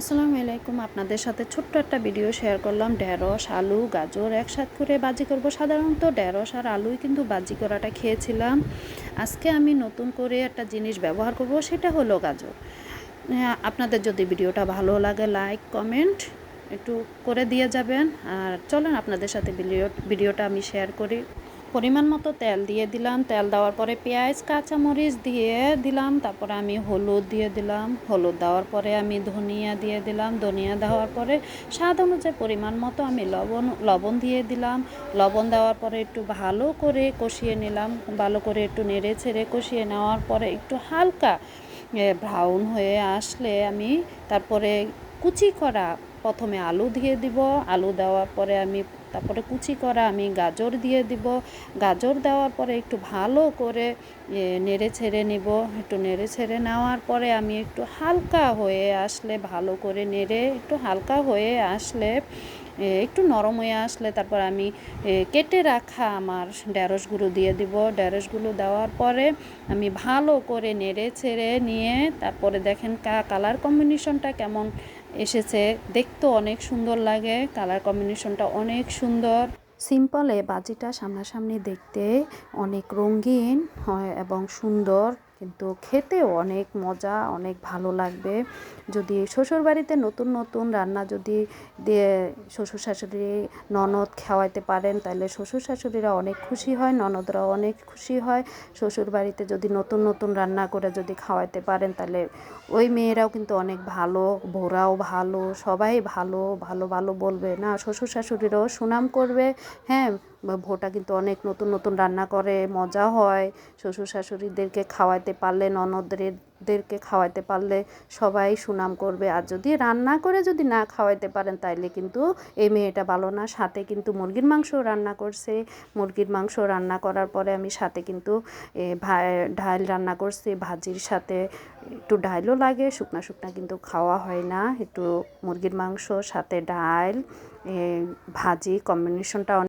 আসসালামু আলাইকুম। আপনাদের সাথে ছোট্ট একটা ভিডিও শেয়ার করলাম। ঢেঁড়স আলু গাজর একসাথে করে বাজি করব। সাধারণত ঢেঁড়স আর আলুই কিন্তু বাজি করাটা খেয়েছিলাম। আজকে আমি নতুন করে একটা জিনিস ব্যবহার করব সেটা হলো গাজর। হ্যাঁ, আপনাদের যদি ভিডিওটা ভালো লাগে লাইক কমেন্ট একটু করে দিয়ে যাবেন। আর চলেন আপনাদের সাথে ভিডিও ভিডিওটা আমি শেয়ার করি। পরিমাণ মতো তেল দিয়ে দিলাম। তেল দেওয়ার পরে পেঁয়াজ, কাঁচামরিচ দিয়ে দিলাম। তারপরে আমি হলুদ দিয়ে দিলাম। হলুদ দেওয়ার পরে আমি ধনিয়া দিয়ে দিলাম। ধনিয়া দেওয়ার পরে স্বাদ অনুযায়ী পরিমাণ মতো আমি লবণ লবণ দিয়ে দিলাম। লবণ দেওয়ার পরে একটু ভালো করে কষিয়ে নিলাম। ভালো করে একটু নেড়ে ছেড়ে কষিয়ে নেওয়ার পরে একটু হালকা ব্রাউন হয়ে আসলে আমি তারপরে কুচি করা প্রথমে আলু দিয়ে দিব। আলু দেওয়ার পরে আমি তারপরে কুচি করা আমি গাজর দিয়ে দিব। গাজর দেওয়ার পরে একটু ভালো করে নেড়ে ছেড়ে নিব। একটু নেড়ে ছেড়ে নেওয়ার পরে আমি একটু হালকা হয়ে আসলে, ভালো করে নেড়ে একটু হালকা হয়ে আসলে একটু নরম হয়ে আসলে তারপর আমি কেটে রাখা আমার ঢ্যাঁড়সগুলো দিয়ে দিব। ঢ্যাঁড়সগুলো দেওয়ার পরে আমি ভালো করে নেড়ে ছেড়ে নিয়ে তারপরে দেখেন কা, কালার কম্বিনেশনটা কেমন এসেছে। দেখতেও অনেক সুন্দর লাগে, কালার কম্বিনেশনটা অনেক সুন্দর। সিম্পলে বাজিটা সামনাসামনি দেখতে অনেক রঙিন হয় এবং সুন্দর। কিন্তু খেতেও অনেক মজা, অনেক ভালো লাগবে। যদি শ্বশুর বাড়িতে নতুন নতুন রান্না যদি দিয়ে শ্বশুর শাশুড়ি ননদ খাওয়াইতে পারেন তাহলে শ্বশুর শাশুড়িরা অনেক খুশি হয়, ননদরাও অনেক খুশি হয়। শ্বশুর বাড়িতে যদি নতুন নতুন রান্না করে যদি খাওয়াইতে পারেন তাহলে ওই মেয়েরাও কিন্তু অনেক ভালো বোরাও ভালো, সবাই ভালো ভালো ভালো বলবে। না শ্বশুর শাশুড়িরাও সুনাম করবে। হ্যাঁ ভোটা কিন্তু অনেক নতুন নতুন রান্না করে, মজা হয়। শ্বশুর শাশুড়িদেরকে খাওয়াইতে পারলে, ননদদেরকে খাওয়াইতে পারলে সবাই সুনাম করবে। আর যদি রান্না করে যদি না খাওয়াইতে পারেন, তাইলে কিন্তু এই মেয়েটা ভালো না। সাথে কিন্তু মুরগির মাংস রান্না করছে। মুরগির মাংস রান্না করার পরে আমি সাথে কিন্তু ঢাল রান্না করছি। ভাজির সাথে একটু ডাইলও লাগে, শুকনা শুকনা কিন্তু খাওয়া হয় না। একটু মুরগির মাংস, সাথে ডাল ভাজি কম্বিনেশনটা